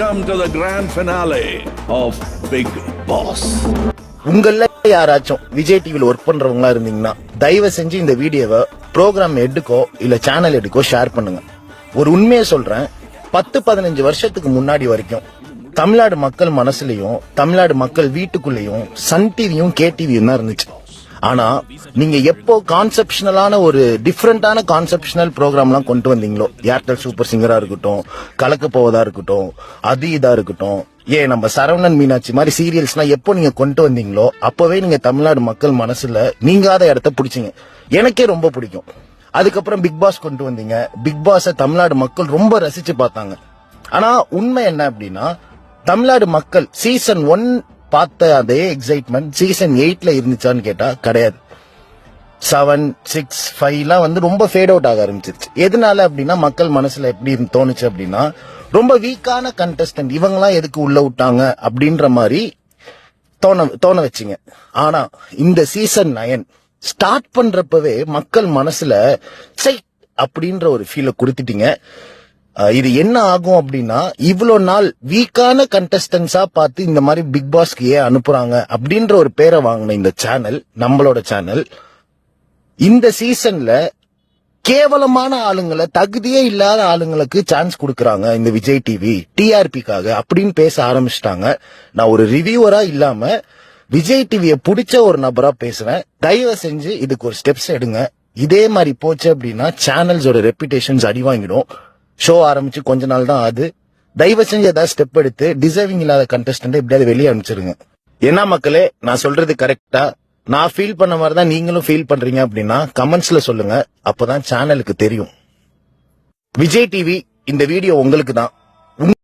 Welcome to the grand finale of Big Boss. உங்கள யாராச்சும் விஜய் டிவியில் ஒர்க் பண்றவங்களா இருந்தீங்கன்னா தயவு செஞ்சு இந்த வீடியோவை ப்ரோக்ராம் எடுக்கோ இல்ல சேனல் எடுக்கோ ஷேர் பண்ணுங்க. ஒரு உண்மையை சொல்றேன். பத்து பதினஞ்சு வருஷத்துக்கு முன்னாடி வரைக்கும் தமிழ்நாடு மக்கள் மனசுலயும் தமிழ்நாடு மக்கள் வீட்டுக்குள்ளேயும் சன் டிவியும் கே டிவியும் தான் இருந்துச்சு. ஆனா நீங்க எப்போ கான்செப்ஷனலான ஒரு டிஃப்ரெண்டான கான்செப்ஷனல் ப்ரோக்ராம்லாம் கொண்டு வந்தீங்களோ ஏர்டெல் சூப்பர் சிங்கரா இருக்கட்டும் கலக்க போவதா இருக்கட்டும் அது இதா இருக்கட்டும் ஏன் நம்ம சரவணன் மீனாட்சி மாதிரி சீரியல்ஸ்லாம் எப்போ நீங்க கொண்டு வந்தீங்களோ அப்பவே நீங்க தமிழ்நாடு மக்கள் மனசுல நீங்காத இடத்த பிடிச்சீங்க. எனக்கே ரொம்ப பிடிக்கும். அதுக்கப்புறம் பிக் பாஸ் கொண்டு வந்தீங்க. பிக் பாஸ தமிழ்நாடு மக்கள் ரொம்ப ரசிச்சு பார்த்தாங்க. ஆனா உண்மை என்ன அப்படின்னா தமிழ்நாடு மக்கள் சீசன் ஒன் பார்த்த அதே எக்ஸைட்மெண்ட் சீசன் எயிட்ல இருந்துச்சான்னு கேட்டா கிடையாது. செவன் சிக்ஸ் ஃபைவ்லாம் வந்து ரொம்ப ஃபேட் அவுட் ஆக ஆரம்பிச்சிருச்சு. எதனால அப்படின்னா மக்கள் மனசுல எப்படி இருந்து தோணுச்சு அப்படின்னா ரொம்ப வீக்கான கண்டஸ்டன்ட் இவங்கெல்லாம் எதுக்கு உள்ள விட்டாங்க அப்படின்ற மாதிரி தோண தோண வச்சிங்க. ஆனா இந்த சீசன் நயன் ஸ்டார்ட் பண்றப்பவே மக்கள் மனசுல சை! அப்படின்ற ஒரு ஃபீலை கொடுத்துட்டீங்க. இது என்ன ஆகும் அப்படின்னா இவ்வளோ நாள் வீக்கான கண்டஸ்டன்ஸா பார்த்து இந்த மாதிரி பிக் பாஸ்க்கு ஏன் அனுப்புறாங்க அப்படின்ற ஒரு பேரை வாங்கின இந்த சேனல் நம்மளோட சேனல் இந்த சீசன்ல கேவலமான ஆளுங்களை தகுதியே இல்லாத ஆளுங்களுக்கு சான்ஸ் கொடுக்குறாங்க இந்த விஜய் டிவி டிஆர்பிக்காக அப்படின்னு பேச ஆரம்பிச்சிட்டாங்க. நான் ஒரு ரிவியூவரா இல்லாம விஜய் டிவியை பிடிச்ச ஒரு நபரா பேசுறேன். தயவு செஞ்சு இதுக்கு ஒரு ஸ்டெப்ஸ் எடுங்க. இதே மாதிரி போச்சு அப்படின்னா சேனல்ஸோட ரெப்புடேஷன்ஸ் அடி வாங்கிடும். ஷோ ஆரம்பிச்சு கொஞ்ச நாள் தான் ஆகுது. தயவு செஞ்சு ஏதாவது ஸ்டெப் எடுத்து டிசர்விங் இல்லாத கண்டஸ்டன்ட் எப்படியாவது வெளியே அனுப்பிச்சிருங்க. என்ன மக்களே நான் சொல்றது கரெக்டா நான் ஃபீல் பண்ண மாதிரி தான் நீங்களும் ஃபீல் பண்றீங்க அப்படின்னா கமெண்ட்ஸ்ல சொல்லுங்க. அப்பதான் சேனலுக்கு தெரியும். விஜய் டிவி இந்த வீடியோ உங்களுக்கு தான்.